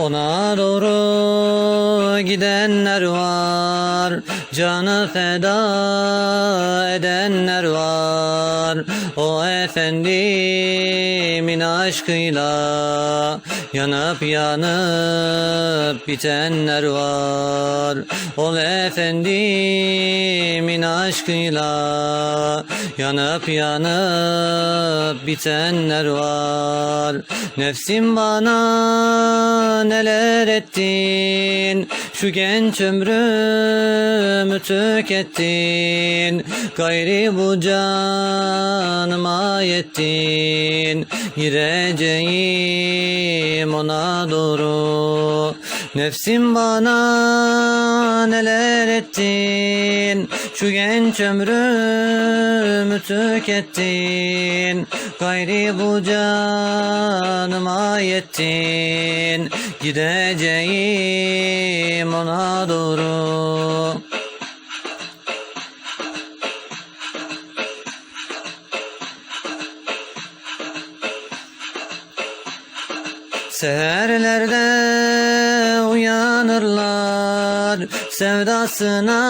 Ona doğru gidenler var, canı feda edenler var. O efendimin aşkıyla yanıp yanıp bitenler var. O efendimin aşkıyla yanıp yanıp bitenler var. Nefsim bana neler ettin Şu genç tükettin Gayri bu canıma yettin. Gireceğim ona doğru. Nefsim bana neler ettin? Şu genç ömrümü tükettin. Gayri bu canıma yettin. Gideceğim ona doğru Seherlerde uyanırlar Sevdasına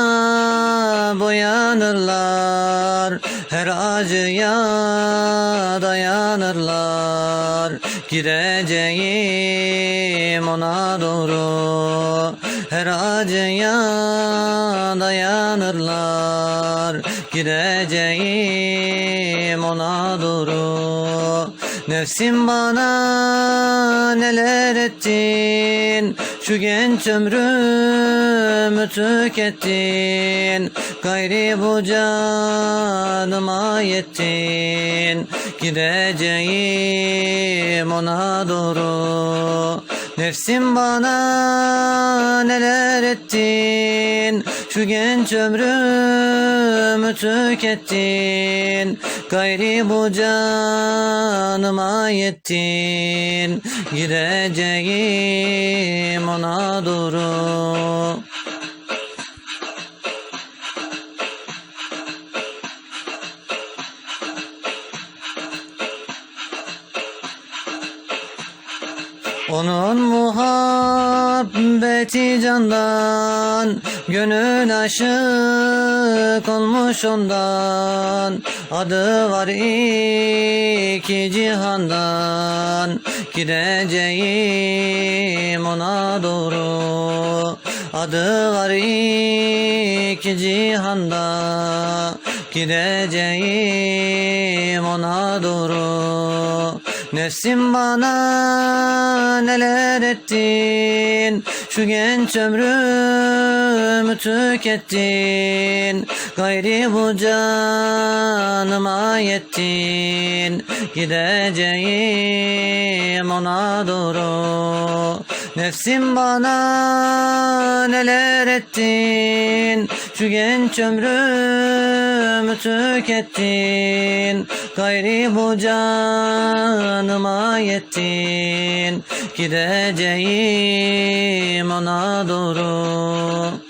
boyanırlar. Her acıya dayanırlar Gideceğim ona doğru. Her acıya dayanırlar Gideceğim ona doğru. Nefsim bana neler ettin? Şu genç ömrümü tükettin. Gayri bu canıma yettin. Gideceğim ona doğru Nefsim bana neler ettin? Şu genç ömrümü tükettin. Gayri bu canıma yettin. Gideceğim ona doğru Onun muhabbeti candan Gönül aşık olmuş ondan. Adı var iki cihandan Gideceğim ona doğru. Adı var iki cihanda Gideceğim ona doğru Nefsim bana neler ettin? Şu genç ömrümü tükettin. Gayri bu canıma yettin. Gideceğim ona doğru. Nefsim bana neler ettin? Şu genç ömrümü tükettin Gayri bu canıma yettin. Gideceğim ona doğru